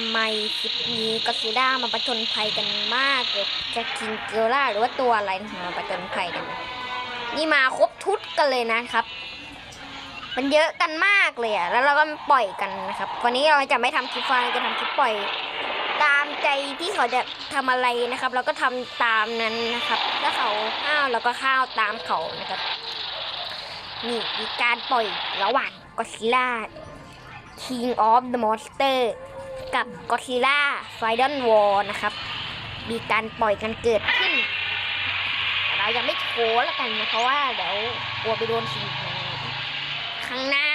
ำไมคลิปนี้ก็ซิล่ามาประจนภัยกันมากเกิดจะคิงเกล่าหรือว่าตัวอะไรมาประจนภัยกัน นี่มาครบทุดกันเลยนะครับ มันเยอะกันมากเลยอะแล้วเราก็ปล่อยกันนะครับวันนี้เราจะไม่ทำคลิปฟังจะทำคลิปปล่อย ตามใจที่เขาจะทำอะไรนะครับ เราก็ทำตามนั้นนะครับ ถ้าเขาห้าวเราก็ข้าวตามเขานะครับนี่มีการปล่อยระหว่างก็ซิล่า King of the Monster กับ Godzilla Final War นะครับ มีการปล่อยกันเกิดขึ้น เรายังไม่โชว์แล้วกันนะเพราะว่าเดี๋ยวกลัวไปโดนสิ่งข้างหน้า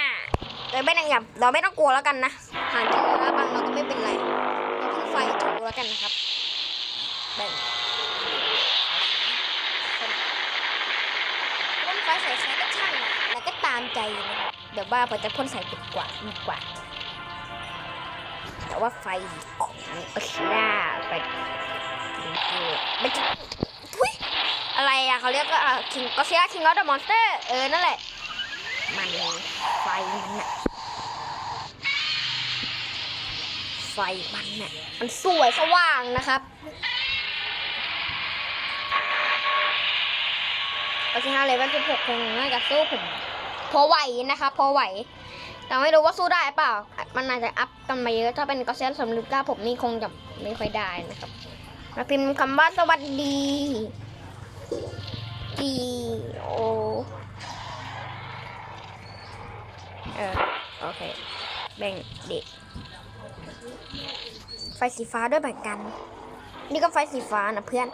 เราไม่ต้องอย่าเราไม่ต้องกลัวแล้วกันนะผ่านที่ระบังเราก็ไม่เป็นไรเราเพิ่งไฟถูกแล้วกันนะครับแบ่งพ่นไฟใส่ใครก็ช่างนะแล้วก็ตามใจนะครับเดี๋ยวว่าพอจะพ่นใส่ดีกว่าดีกว่า แต่ว่าไฟของก็ชิล่าไปมันจะทุยอะไรอะเขาเรียกว่าคิงก็ชิล่าคิงออฟเดอะมอนสเตอร์เออนั่นแหละ มันไฟมันอะไฟมันอะมันสวยสว่างนะครับก็ชิล่าเลเวลสิบหกคงน่าจะสู้ผมพอไหวนะครับพอไหว แต่ไม่รู้ว่าสู้ได้เปล่า มันอาจจะอัพกันมาเยอะ ถ้าเป็นกระเซนสำลึกก้าผมนี่คงจะไม่ค่อยได้นะครับ มาพิมพ์คำว่าสวัสดี G O เออโอเค แบ่งเด็ก ไฟสีฟ้าด้วยเหมือนกัน นี่ก็ไฟสีฟ้านะเพื่อน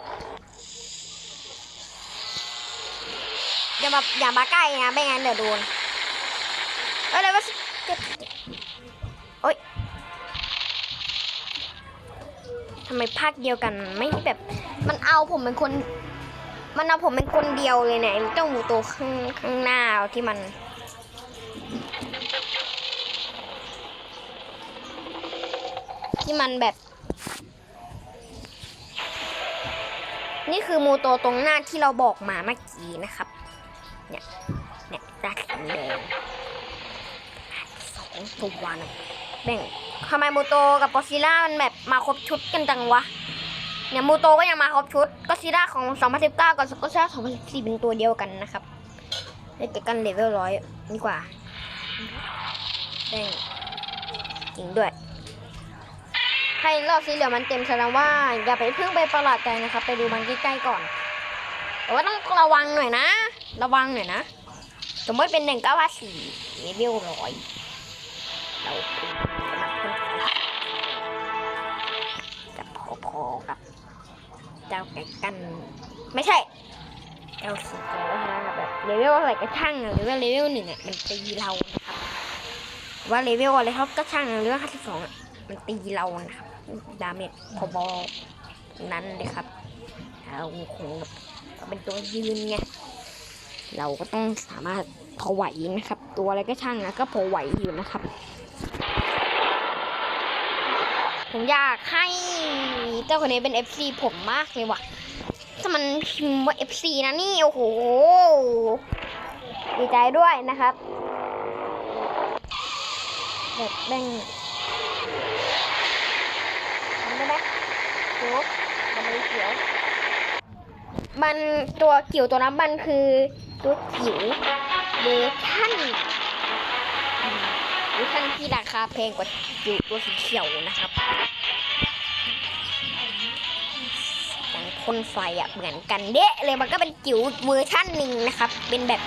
อย่ามาอย่ามาใกล้นะไม่งั้นเดี๋ยวโดน อะไรวะโอ๊ยทำไมภาคเดียวกันไม่แบบ มันเอาผมเป็นคน มันเอาผมเป็นคนเดียวเลยเนี่ยไอ้เจ้ามูตัวข้างข้างหน้าที่มันที่มันแบบ นี่คือมูโตตรงหน้าที่เราบอกมาเมื่อกี้นะครับ เนี่ย เนี่ยตาสีแดง สองตันะแบ่งทำไมมูโตกับกอซิล่ามันแบบมาครบชุดกันจังวะ เนี่ยมูโตก็ยังมาครบชุดกอซิล่าของ 2019 กับกอซิล่า2014 เป็นตัวเดียวกันนะครับเล่นกันเลเวลร้อยดีกว่าแบ่งจริงด้วยใครรอบสีเหลืองมันเต็มแสดงว่า อย่าไปเพิ่งไปประหลาดใจนะครับ ไปดูมันใกล้ๆก่อนแต่ว่าต้องระวังหน่อยนะ ระวังหน่อยนะ สมมติเป็นหนึ่งเก้าว่าสี่เลเวลร้อย เราจะพอๆกับ เจ้าแก่กัน ไม่ใช่ เจ้าสีโกนะแบบเลเวลอะไรก็ช่างอะเลเวลเลเวลหนึ่งอะมันตีเรานะครับ ว่าเลเวลอะไรเขาก็ช่างอะเลเวลห้าสิบสองอะมันตีเรานะครับดาเมจพอบอนั้นเลยครับเราคงแบบเป็นตัวยืนไงเราก็ต้องสามารถพอไหวนะครับ ตัวอะไรก็ช่างนะก็พอไหวอยู่นะครับ ผมอยากให้เจ้าคนนี้เป็น FC ผมมากเลยว่ะ ถ้ามันพิมพ์ว่า FC นะนี่ โอ้โห ดีใจด้วยนะครับแบบแบ่งทำได้ไหมโอ้มันไม่เขียว มันตัวเกี่ยวตัวนั้นมันคือตัวจิ๋วเวอร์ชัน เวอร์ชันที่ราคาแพงกว่าจิ๋วตัวสีเขียวนะครับอย่างพ่นไฟอะเหมือนกันเดะเลยมันก็เป็นจิ๋วเวอร์ชันหนึ่งนะครับ เป็นแบบ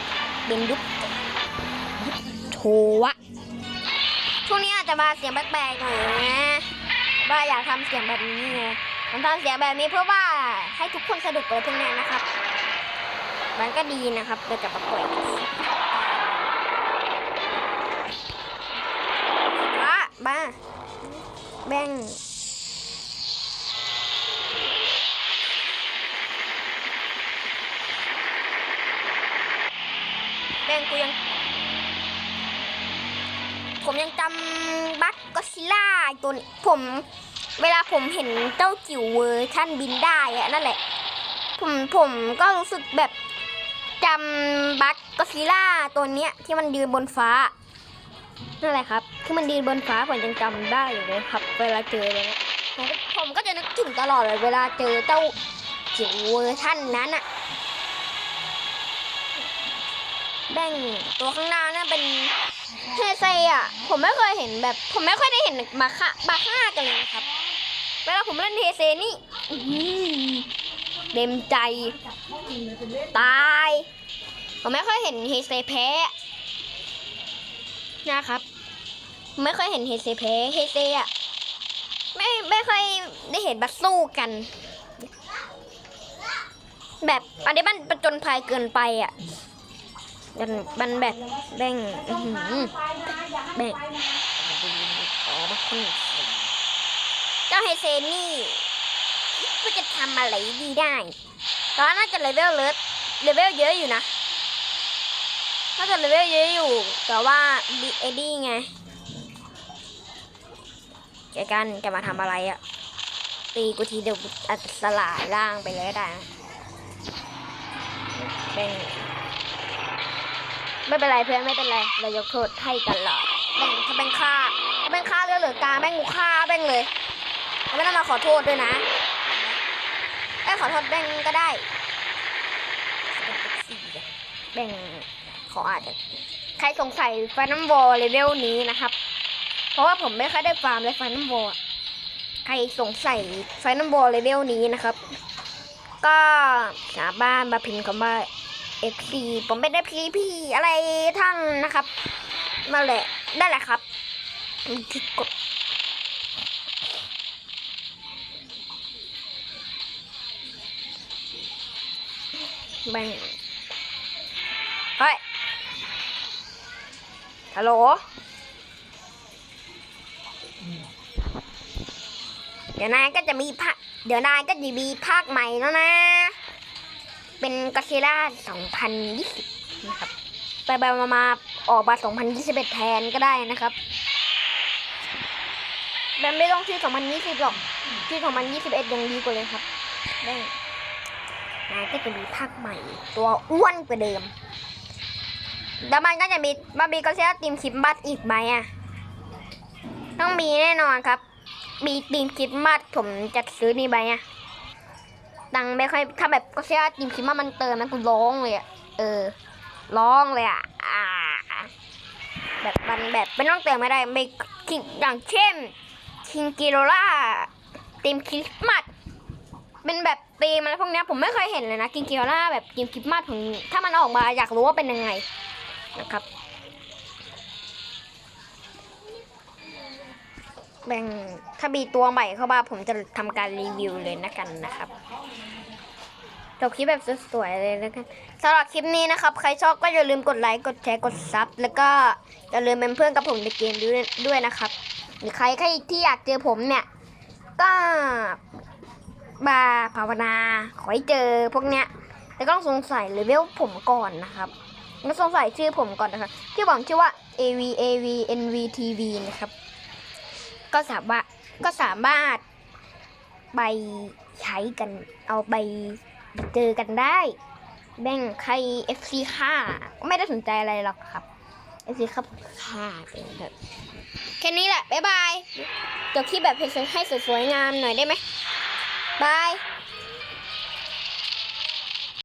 เป็นยุคยุคโชวะช่วงนี้อาจจะมาเสียงแปลกๆหน่อยนะว่าอยากทำเสียงแบบนี้ไงผมทำเสียงแบบนี้เพื่อว่าให้ทุกคนสนุกเลยพวกนี้นะครับ มันก็ดีนะครับเราจะประกวด บ้าบ้าแบ่งแบ่งกูยัง ผมยังจำบัคก็ซิล่าตัวนี้ผมเวลาผมเห็นเจ้าจิ๋วเวอร์ชั่นบินได้อะนั่นแหละ ผมผมก็รู้สึกแบบจำบัคก็ซิล่าตัวเนี้ยที่มันยืนบนฟ้า นั่นแหละครับที่มันดีบนฟ้าผมยังจำได้อยู่เลยครับ เวลาเจอเลยนะผมก็จะนึกถึงตลอดเลยเวลาเจอเจ้าจิ๋วเวอร์ชั่นนั้นอะแบ่งตัวข้างหน้านั่นเป็นเฮเซอะผมไม่เคยเห็นแบบ ผมไม่ค่อยได้เห็นบาค่าบาค่ากันเลยนะครับ เวลาผมเล่นเฮเซนี่เต็มใจ ตาย ผมไม่ค่อยเห็นเฮเซแพ้นะครับ ไม่ค่อยเห็นเฮเซแพ้เฮเซอะไม่ไม่ค่อยได้เห็นบัสสู้กัน แบบอันนี้มันประจนภัยเกินไปอะมันมันแบบแบ่งแบ่งอ๋อมาคนเจ้าเฮเซนี่ก็จะทำอะไรดีได้ตอนน่าจะเลเวลเลิศเลเวลเยอะอยู่นะถ้าเกิดเลเวลเยอะอยู่ แต่ว่าบีเอดี้ไง แกกันจะมาทำอะไรอะตีกูทีเดียวอัดสลายร่างไปเลยก็ได้นะเป็นไม่เป็นไรเพื่อนไม่เป็นไรเรายกโทษให้กันหรอกแบ่งถ้าเป็นค่าถ้าเป็นค่าเรือเหลือกลางแบ่งกูฆ่าแบ่งเลยไม่ต้องมาขอโทษด้วยนะไอ้ยขอโทษแบ่งก็ได้แบ่งขาอาจจะใครสงสัยไฟน้ำวอลเลเวลนี้นะครับ เพราะว่าผมไม่ค่อยได้ฟาร์มเลยไฟน้ำวอลใครสงสัยไฟน้ำวอลเลเวลนี้นะครับ ก็สาบ้านมาพิมพ์คำว่า FC ผมเป็น FC พี่อะไรทั้งนะครับนั่นแหละได้แหละครับที่กดบ่งเฮ้ยฮัลโหล ดี๋ยวนายก็จะมีภาคเดี๋ยวนายก็จะมีภาคใหม่แล้วนะ เป็นก d ซิล่า2020 นะครับ ไปไปมามาออกมา2021 แทนก็ได้นะครับแบบไม่ต้องชื่อ2020 หรอก ชื่อ 2021 ยังดีกว่าเลยครับ ได้นายก็จะมีภาคใหม่ ตัวอ้วนกว่าเดิมแล้วมันก็จะมีบาร์บีก็เชื่อทีมคริดมัดอีกไหมอะ ต้องมีแน่นอนครับ มีทีมคริดมัดผมจะซื้อนี่ไปอะตังไม่ค่อยถ้าแบบก็เชื่อทีมคริดมัดมันเติมนะกูร้องเลยอะเออร้องเลยอะอ่าแบบมันแบบไม่ต้องเติมไม่ได้ไม่คิงอย่างเช่นคิงกิโรล่าทีมคริสต์มาสเป็นแบบตีมอะไรพวกเนี้ยผมไม่เคยเห็นเลยนะกิงกิโรล่าแบบทีมคริสต์มาสผมถ้ามันออกมาอยากรู้ว่าเป็นยังไงนะครับ แบ่งถ้ามีตัวใหม่เข้ามาผมจะทำการรีวิวเลยนะกันนะครับจบคลิปแบบสวยๆเลยแล้วกันสำหรับคลิปนี้นะครับ ใครชอบก็อย่าลืมกดไลค์กดแชร์กดซับแล้วก็อย่าลืมเป็นเพื่อนกับผมในเกมด้วยด้วยนะครับหรือใครใครที่อยากเจอผมเนี่ย ก็มาภาวนา ขอให้เจอพวกเนี้ยแต่ก็ต้องสงสัยเลเวลผมก่อนนะครับก็สงสัยชื่อผมก่อนนะครับที่บอกชื่อว่า AV AV NV TV นะครับ ก็สามารถก็สามารถไปใช้กันเอาไปเจอกันได้ แบ่งใคร FC ค่าไม่ได้สนใจอะไรหรอกครับ FC ครับค่าเองครับแค่นี้แหละ บ๊ายบายจบคลิปแบบให้สวยๆงามหน่อยได้ไหมบาย